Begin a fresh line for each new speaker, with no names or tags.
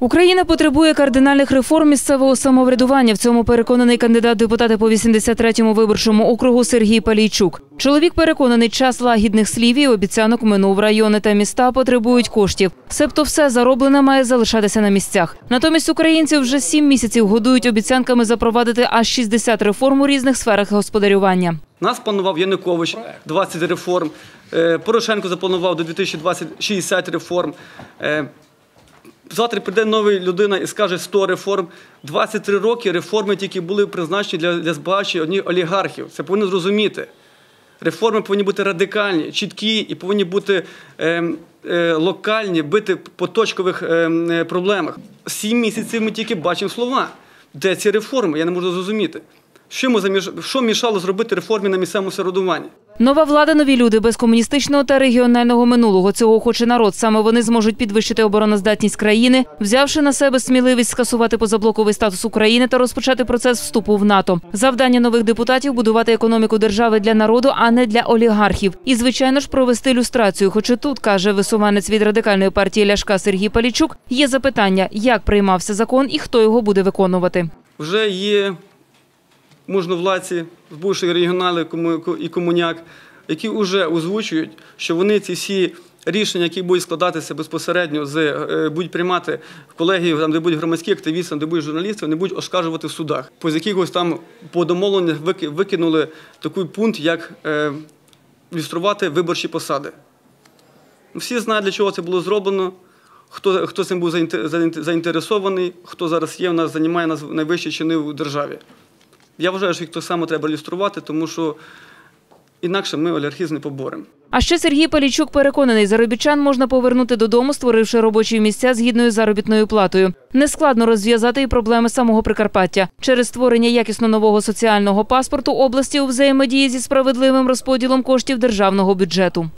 Україна потребує кардинальних реформ місцевого самоврядування. В цьому переконаний кандидат депутата по 83-му виборчому округу Сергій Палійчук. Чоловік переконаний, час лагідних слів і обіцянок минув. Райони та міста потребують коштів. Себто все зароблене має залишатися на місцях. Натомість українців вже сім місяців годують обіцянками запровадити аж 60 реформ у різних сферах господарювання.
Нас планував Янукович 20 реформ. е, Порошенко запланував до 2020 60 реформ. Завтра прийде нова людина і скаже 100 реформ. 23 роки реформи тільки були призначені для, для збагачення одних олігархів. Це повинно зрозуміти. Реформи повинні бути радикальні, чіткі і повинні бути е, е, локальні, бити по точкових е, е, проблемах. Сім місяців ми тільки бачимо слова. Де ці реформи? Я не можу зрозуміти. Що, ми заміж... що мішало зробити реформи на місцевому самоврядуванні?
Нова влада, нові люди без комуністичного та регіонального минулого. Цього хоче народ. Саме вони зможуть підвищити обороноздатність країни, взявши на себе сміливість скасувати позаблоковий статус України та розпочати процес вступу в НАТО. Завдання нових депутатів будувати економіку держави для народу, а не для олігархів. І звичайно ж провести люстрацію. Хоч і тут каже висуванець від радикальної партії Ляшка Сергій Палічук. Є запитання, як приймався закон і хто його буде виконувати.
Вже є можновладці з бувшої регіонали і комуняк, які вже озвучують, що вони ці всі рішення, які будуть складатися безпосередньо е, будуть приймати в колегії, де будуть громадські активісти, де будуть журналісти, вони будуть оскаржувати в судах. По якихось там по домовленнях викинули такий пункт, як е, люструвати виборчі посади. Всі знають, для чого це було зроблено. Хто, цим був заінте- заінте- заінтересований, хто зараз є, у нас займає найвищі чини у державі. Я вважаю, що їх так само треба ілюструвати, тому що інакше ми олігархізм не поборемо.
А ще Сергій Палічук переконаний, заробітчан можна повернути додому, створивши робочі місця з заробітною платою. Нескладно розв'язати і проблеми самого Прикарпаття через створення якісно нового соціального паспорту області у взаємодії зі справедливим розподілом коштів державного бюджету.